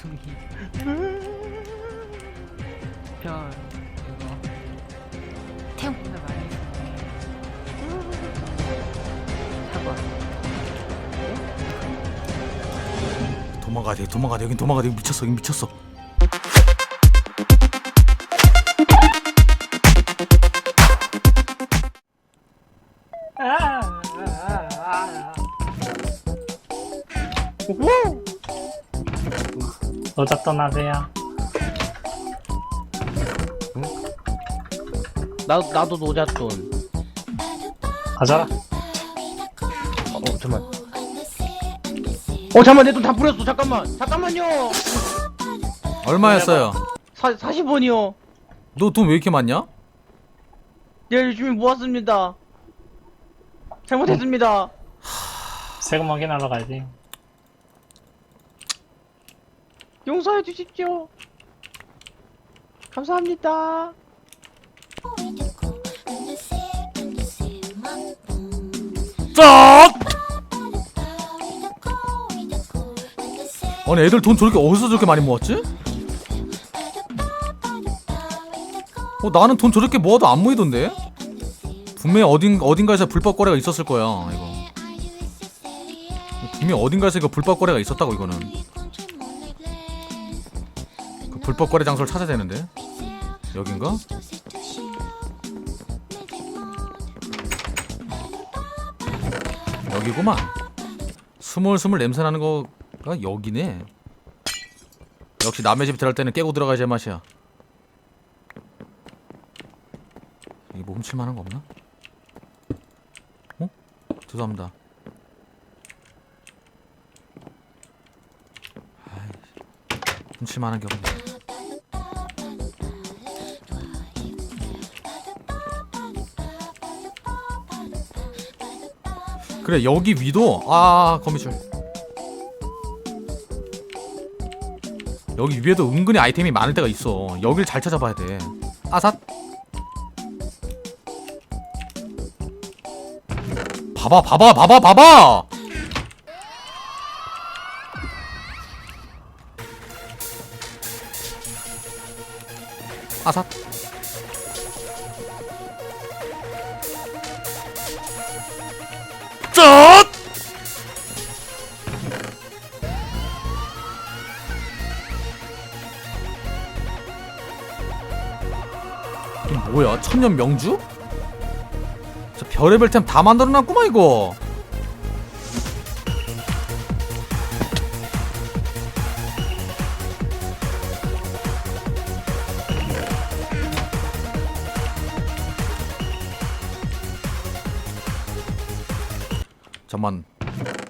원숭이. 별 그거. 태양보다 많이 사과 도망가야 돼 도망가야 돼. 여긴 도망가야 돼. 여기 미쳤어 여기 미쳤어 노자 떠나세요. 나, 나도 노잣돈 가져라. 어 잠만 어 잠만 내 돈 다 뿌렸어 잠깐만 잠깐만요 얼마였어요? 사, 40원이요 너 돈 왜 이렇게 많냐? 예 열심히 모았습니다 잘못했습니다 세금 확인하러 가야지. 용서해 주십시오 감사합니다 쩍! 아니 애들 돈 저렇게 어디서 저렇게 많이 모았지? 어 나는 돈 저렇게 모아도 안 모이던데? 분명히 어딘, 어딘가에서 불법 거래가 있었을 거야 이거 분명히 어딘가에서 이거 불법 거래가 있었다고 이거는 그 불법 거래 장소를 찾아야 되는데. 여긴가? 여기구만. 스물스물 냄새 나는 거가 여기네. 역시 남의 집 들어갈 때는 깨고 들어가야 제맛이야. 이게 뭐 훔칠 만한 거 없나? 어? 죄송합니다. 아이씨. 훔칠 만한 게 없네 그래 여기 위도 아 거미줄. 여기 위에도 은근히 아이템이 많을 때가 있어. 여길 잘 찾아봐야 돼. 아삿. 봐봐 봐봐 봐봐 봐봐! 아삿 짠! 이게 뭐야? 천년 명주? 저 별의별 템 다 만들어놨구만 이거. 잠만.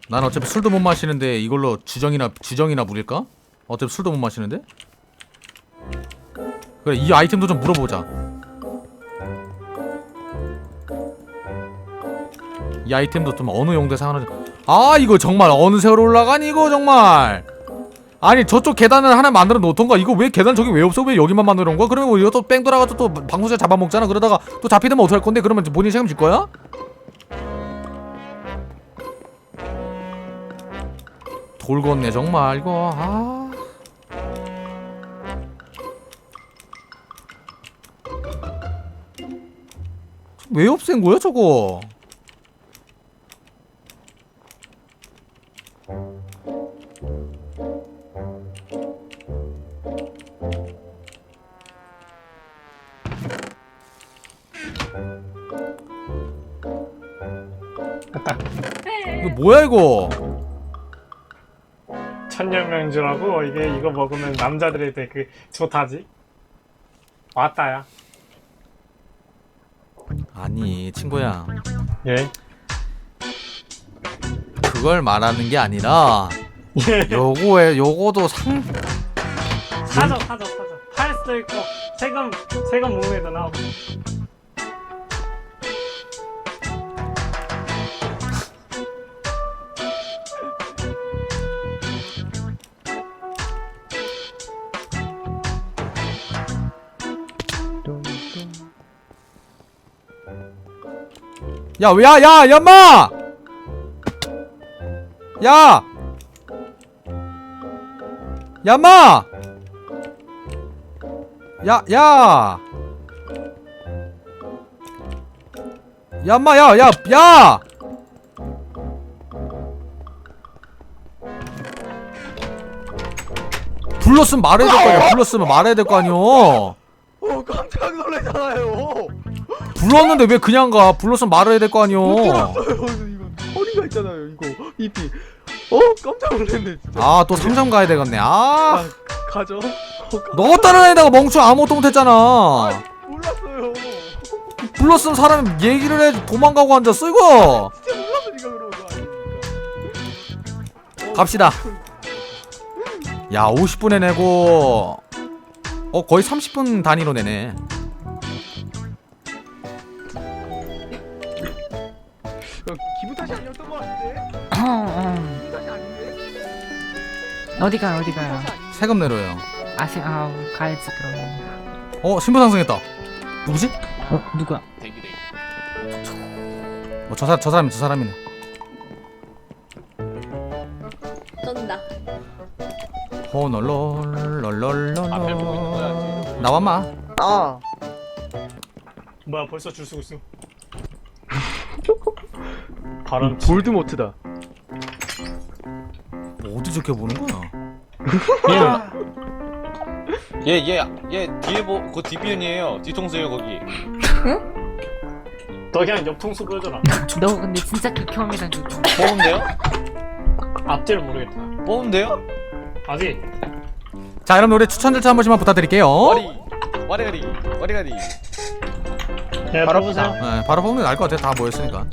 난 어차피 술도 못 마시는데 이걸로 주정이나 주정이나 부릴까? 어차피 술도 못 마시는데? 그래 이 아이템도 좀 물어보자. 이 아이템도 좀 어느 용도에 사용하는지. 아 이거 정말 어느 세월 올라가니 이거 정말. 아니 저쪽 계단을 하나 만들어 놓던가 이거 왜 계단 저기 왜 없어 왜 여기만 만들어 놓은 거야? 그러면 뭐 이것도 뺑 돌아가서 또 방송자 잡아먹잖아 그러다가 또 잡히면 어떡할 건데 그러면 본인 책임질 거야? 돌겠네 정말 이거 아. 왜 없앤 거야 저거? 이거 뭐야 이거? 천년명주라고 이게 이거 먹으면 남자들이 되게 좋다지. 왔다야. 아니 친구야 예. 그걸 말하는 게 아니라 예. 요거에 요거도 상 사줘 사줘 사줘. 팔 수도 있고 세금 세금 무에도 나오고. 야, 야, 야, 야마! 야! 야 마! 야 야! 야마 야 야 야! 불렀으면 말해야 될 거 아니야 불렀으면 말해야 될 거 아니야 어 깜짝 놀랐잖아요. 불렀는데 왜 그냥 가 불렀으면 말해야 될거 아니야 못 들었어요. 이거 허리가 있잖아요. 이거 잎이. 어 깜짝 놀랐네 진짜. 아 또 상점 가야 되겠네 아아 가죠. 어, 깜- 너 따라다니다가 멍충 아무것도 못했잖아 몰랐어요. 불렀으면 사람 얘기를 해 도망가고 앉았어 이거 진짜 몰랐으니까 거 아닙니까? 어, 갑시다. 야 50분에 내고 어 거의 30분 단위로 내네 어디가 어디 가요? 세금 내로요 아세 아 가야지 그러면. 어 신분 상승했다 누구지? 어 누구야? 어, 저, 사, 저 사람이 저 사람이네 쩐다. 호널롤롤롤롤 나와마 아 뭐야 벌써 줄 서고 있어 바람 볼드모트다. 어디 좋게 보는 거야? 야 얘얘얘 뒤에 보그 뒷면이에요. 뒤통수에요 거기. 너 그냥 옆통수 보여줘라 너 근데 진짜 극혐이다 그거. 뽑은데요? 앞뒤를 모르겠다. 뽑은데요? 아직. 자 여러분 노래 추천 절차 한 번씩만 부탁드릴게요. 와리 와리가리 와리가리. 네 바로 뽑으세요. 네, 바로 게 나을 것 같아 다 모였으니까.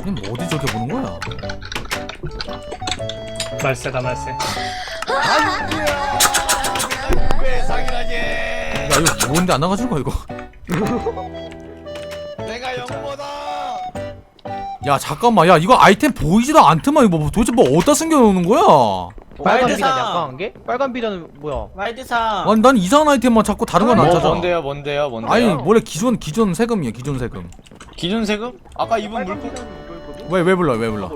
이게 뭐 어디 저렇게 보는 거야 말세다 말세. 왜 상이라니 야 이거 뭔데 안 나가지는 거야 이거? 내가 영보다. 야 잠깐만. 야 이거 아이템 보이지도 않더만. 이거 뭐 도대체 뭐 어디다 숨겨놓는 거야? 빨간. 비단 약간 한 게? 빨간 비단은 뭐야? 와이드상. 아니 난 이상한 아이템만 자꾸 다른 건 안 뭐 찾아. 뭔데요 뭔데요 뭔데요? 아니 원래 기존 기존 세금이야 기존 세금. 기준 세금? 아까 입은 물품? 왜 왜 불러 왜 불러?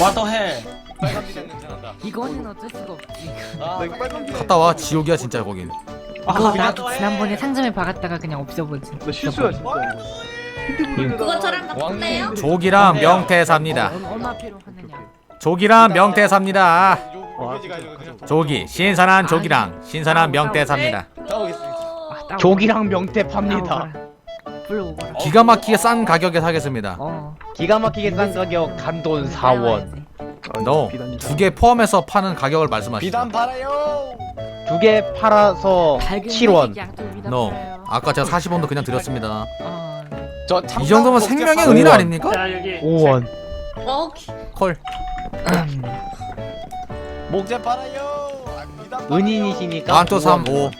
와더해 빨간 비단 냄새 난다 이거는 어쩔 수가 없지. 아 나 이거 빨간 비단. 갔다 와 지옥이야 진짜 거긴 이거 나도 지난번에 상점에 박았다가 그냥 없애버지. 나 실수야 진짜. 그거 저랑 바꿀래요? 조기랑 명태 삽니다 얼- 얼마 필요하느냐? 조기랑 명태 삽니다 요요지 가지고 그냥 조기 신선한 조기랑 신선한 명태 삽니다 따오겠습니다 아, 따오- 조기랑 명태 팝니다. 따오거라. 불러오거라. 기가 막히게 싼 가격에 사겠습니다 어. 기가 막히게 싼 가격 간돈 4원. 너두개 포함해서 파는 가격을 말씀하시죠 비단 팔아요 두 개 팔아서 7원. 너 아까 제가 40원도 그냥 드렸습니다 어. 저이 정도면 생명의 은인. 아닙니까? 자 여기 5원. 어, 기- 콜 목재 팔아요 아, 비단 팔아요. 은인이시니까. 완또 3 5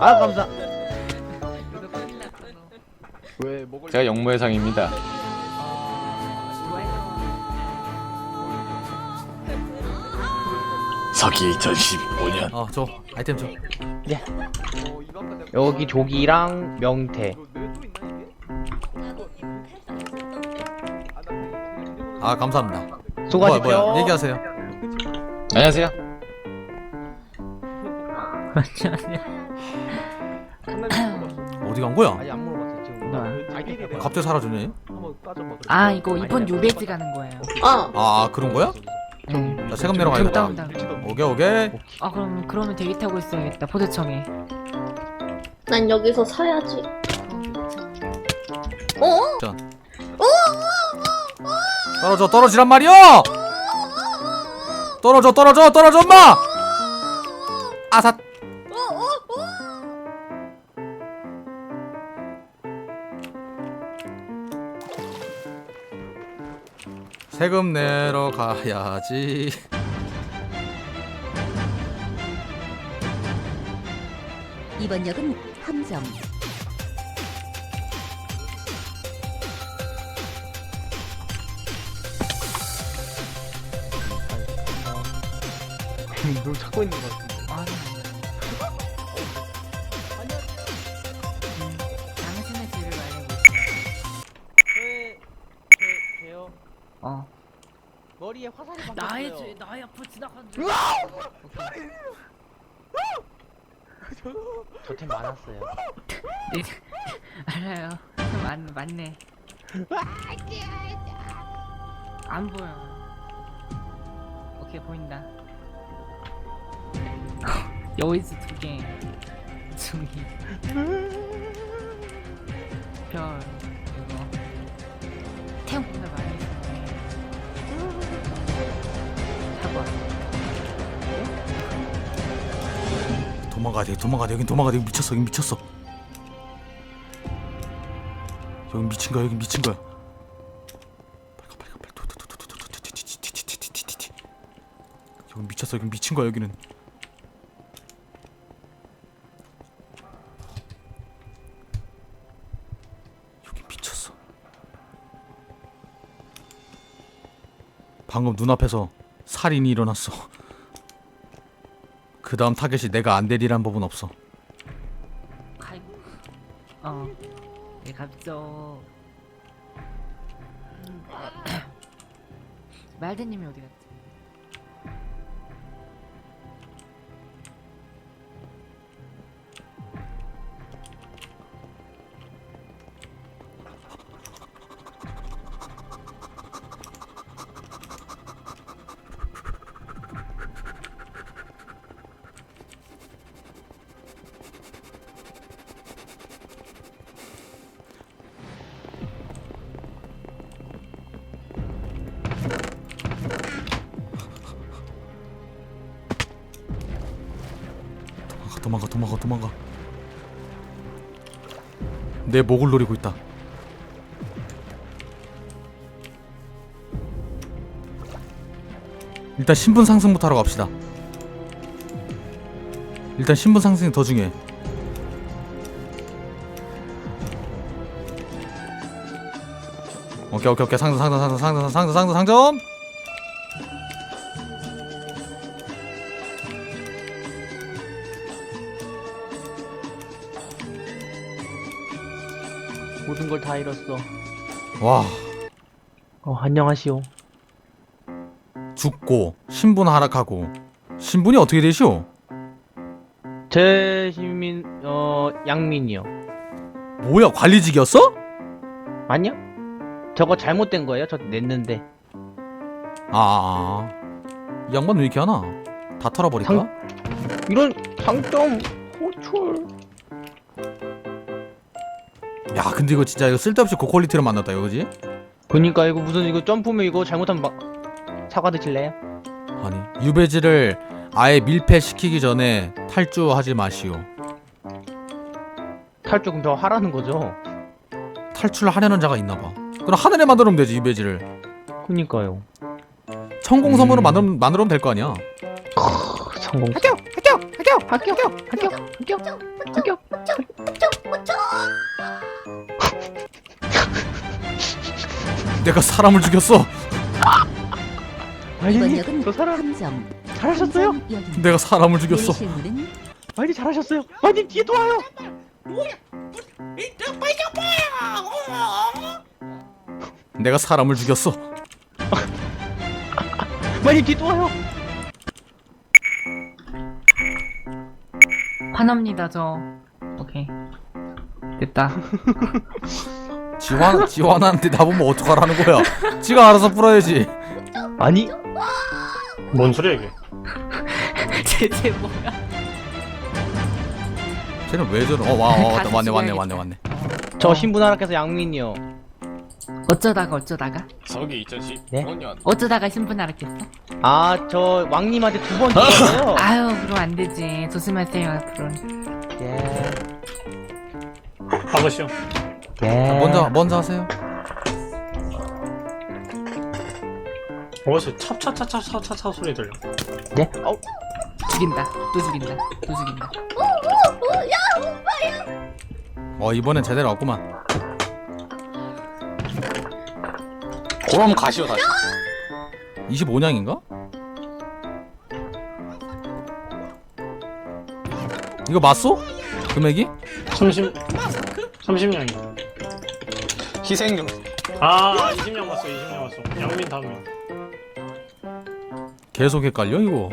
아 감사. 왜? 제가 영무회상입니다 서기 2015년 어, 줘. 아이템 줘. 여기 조기랑 명태. 아, 감사합니다. 수고하십시오. 뭐야. 얘기하세요. 안녕하세요 어디 간 거야? 아니 안 물어봤어 지금. 뭐야? 아이템 해봐. 갑자기 사라졌네. 아 이거 이번 요배지 가는 거예요. 어. 아, 그런 거야? 응. 자, 세금 내러 가야겠다. 오케이, 오케이. 아 그럼 그러면 대기 타고 있어야겠다 포대청에. 난 여기서 사야지. 어? 떨어져, 떨어지란 말이야! 떨어져, 떨어져, 떨어져, 엄마! 아삿. 세금 내러 가야지. 이번 역은 함정. 음, 뭘 찾고 있는 것 같은데. 아, 네. 아. 어 머리에 화살이 박혔어요. 나의 죄, 나의 앞으로 지나가는 아! 줄. 저팀 많았어요. 알아요. 맞, 맞네. 안 보여. 오케이, 보인다. 여기서 두 개. 중이. 별. 이거. 태국보다 많이 도망가야 돼 도망가야 돼 여긴 도망가야 돼 여기 미쳤어 여기 미쳤어 여기 미친 거야 여기 미친 거야 여기 미쳤어 여기 미친 거야 여기는 여기 미쳤어 방금 눈앞에서 살인이 일어났어 그 다음 타겟이 내가 안 되리란 법은 없어. 아이고. 어. 네 갑죠. 말대님이 어디 갔지? 도망가, 도망가, 도망가. 내 목을 노리고 있다. 일단 신분 상승부터 하러 갑시다. 일단 신분 상승이 더 중요해. 오케이 오케이 오케이 상승 상승 상승 상승 상승 상승 상점. 걸 다 잃었어. 와 어, 안녕하시오. 죽고 신분 하락하고 신분이 어떻게 되시오? 제 시민, 어, 양민이요. 뭐야 관리직이었어? 아니요? 저거 잘못된 거예요? 저 냈는데. 아, 아, 아. 이 양반 왜 이렇게 하나? 다 털어버릴까? 상- 이런 장점, 호출. 야 근데 이거 진짜 이거 쓸데없이 고퀄리티로 만났다 이거 그지? 그니까 이거 무슨 이거 점프면 이거 잘못하면 막 사과 드실래요? 아니 유배지를 아예 밀폐시키기 전에 탈주하지 마시오 탈주금 더 하라는 거죠? 탈출하려는 자가 있나봐 그럼 하늘에 만들어면 되지 유배지를 그니까요. 천공섬으로 음. 만들, 만들어면 될 거 아니야 성공. 합격! 합격! 합격! 합격! 합격! 합격! 합격! 내가 사람을 죽였어 이번 아니, 역은 저 사람. 잘하셨어요? 내가 사람을 내 죽였어 실물은 많이 잘하셨어요. 많이 뒤에 도와요. 내가 사람을 죽였어 많이 뒤에 도와요. 화납니다 저. 오케이. 됐다. 지환, 지환한테 나보면 어떡하라는 거야 지가 알아서 풀어야지 아니, 뭔 소리야 이게 제제 뭐야? 쟤는 왜 저러 어 와, 어, 왔네 왔네. 왔네 왔네 저 신분 하락해서 양민이요. 어쩌다가 어쩌다가? 서기 2015년 어쩌다가 신분 하락했어? 아, 저 왕님한테 두 번 죽었어요. 아유 그럼 안 되지. 조심하세요 앞으로. 예. 가보시오 예. 먼저 먼저 하세요 어디서 차차차차차차 소리 들려 네? 어, 죽인다. 또 죽인다. 또 죽인다. 어 이번엔 제대로 왔구만 그럼 가시오 다시 25냥인가? 이거 맞소? 금액이? 30 30년이야 희생용 아 20년 왔어 20년 왔어. 양민 다음에. 계속 헷갈려 이거?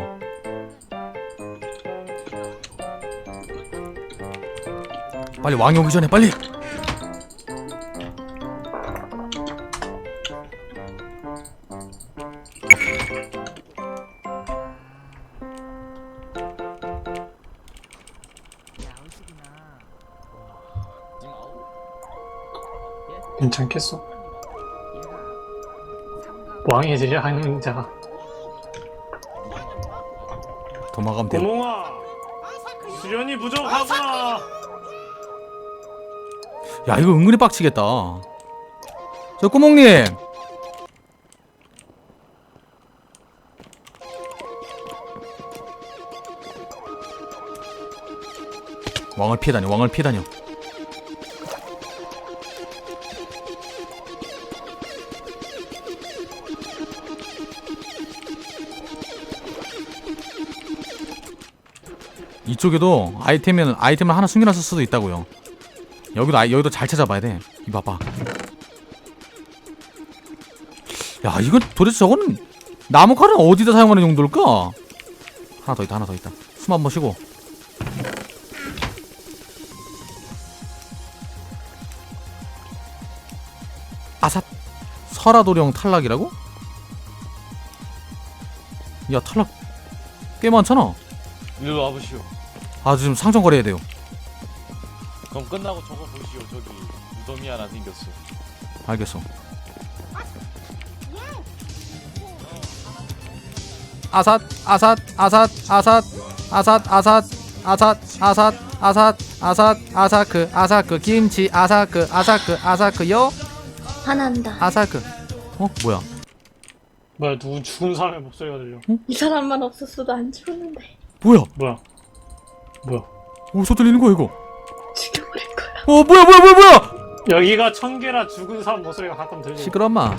빨리 왕이 오기 전에 빨리 괜찮겠어? 왕이 하는 자가 도망가면 돼요 고몽아 수련이 부족하구나. 야 이거 은근히 빡치겠다. 저 꾸몽님! 왕을 피해 다녀 왕을 피해 다녀 이쪽에도 아이템은 아이템을 하나 숨겨놨을 수도 있다고요 여기도 아, 여기도 잘 찾아봐야 돼. 이거 봐봐. 야, 이건 도대체 저거는 나무 칼은 어디다 사용하는 용도일까? 하나 더 있다, 하나 더 있다. 숨 한 번 쉬고. 아삿. 설화도령 탈락이라고? 야, 탈락 꽤 많잖아. 일로 와보시오. 아, 지금 상점 거래해야 돼요. 그럼 끝나고 저거 보시오. 저기 무덤이 하나 생겼어. 알겠어. 아삿 아삿 아삿 아삿 아삿 아삿 아삿 아삿 아삿 아삿 아사크 아사크 김치 아사크 아사크 아사크요 화난다. 아사크 어 뭐야 뭐야 누구 죽은 사람의 목소리가 들려 이 사람만 없었어도 안 죽었는데 뭐야 뭐야 뭐야? 어디서 들리는 거야 이거? 죽여버릴 거야. 어 뭐야 뭐야 뭐야 뭐야! 여기가 천개라 죽은 사람 목소리가 가끔 들려 시끄러 엄마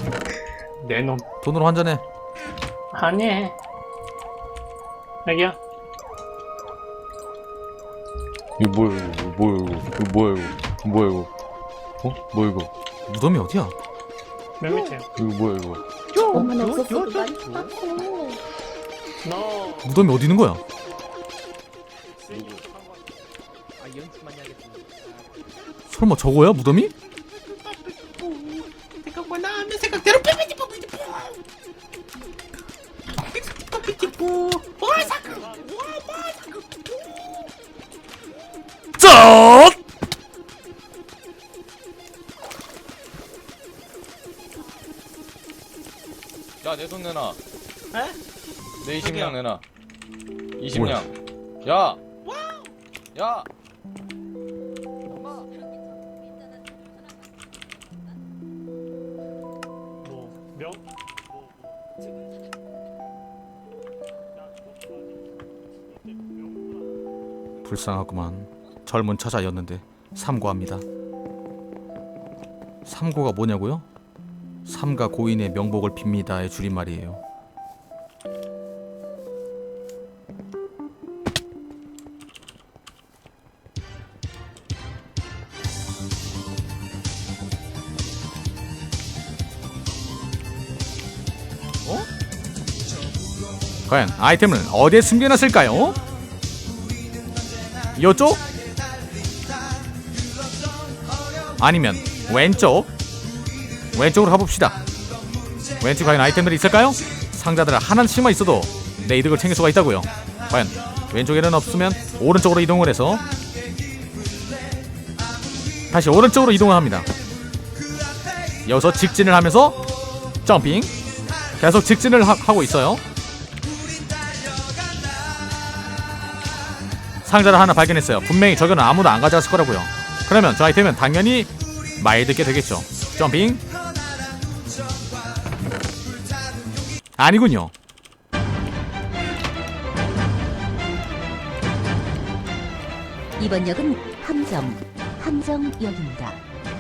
내놈. 돈으로 환전해. 아니. 애기야. 이거 뭐야 이거? 뭐야 이거? 이거 뭐야 이거? 뭐야 이거? 어? 뭐야 이거? 무덤이 어디야? 맨 밑에 이거 뭐야 이거? 저것만 없었어도. 너. 무덤이 어디 있는 거야 누구? 아 연습 많이 하겠지. 설마 저거야 무덤이? 야내 손 내놔. 에? 내 20량 내놔. 20량 야! 야. 뭐, 명? 뭐, 불쌍하구만 젊은 처자였는데 삼고합니다 삼고가 뭐냐고요? 삼가 고인의 명복을 빕니다의 줄임말이에요 과연 아이템을 어디에 숨겨놨을까요? 이쪽? 아니면 왼쪽? 왼쪽으로 가봅시다. 왼쪽 과연 아이템들이 있을까요? 상자들 하나씩만 있어도 내 이득을 챙길 수가 있다고요. 과연 왼쪽에는 없으면 오른쪽으로 이동을 해서 다시 오른쪽으로 이동을 합니다. 여기서 직진을 하면서 점핑 계속 직진을 하, 하고 있어요. 상자를 하나 발견했어요. 분명히 저거는 아무도 안 가져갔을 거라고요. 그러면 저 아이템은 당연히 많이 듣게 되겠죠. 점핑. 아니군요. 이번 역은 함정, 함정역입니다.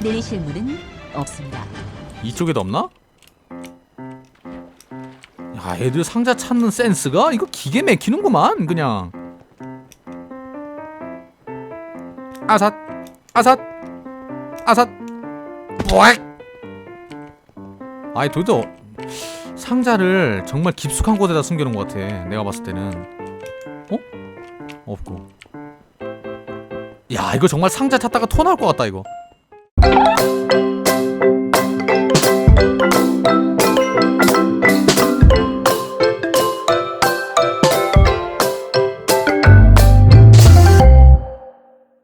내리실 문은 없습니다. 이쪽에도 없나? 야, 애들 상자 찾는 센스가 이거 기계 맥히는구만 그냥. 아삿, 아삿, 아삿. 오악. 아이 도대체 어- 상자를 정말 깊숙한 곳에다 숨겨놓은 것 같아 내가 봤을 때는 어? 없고 야 이거 정말 상자 찾다가 토 나올 것 같다 이거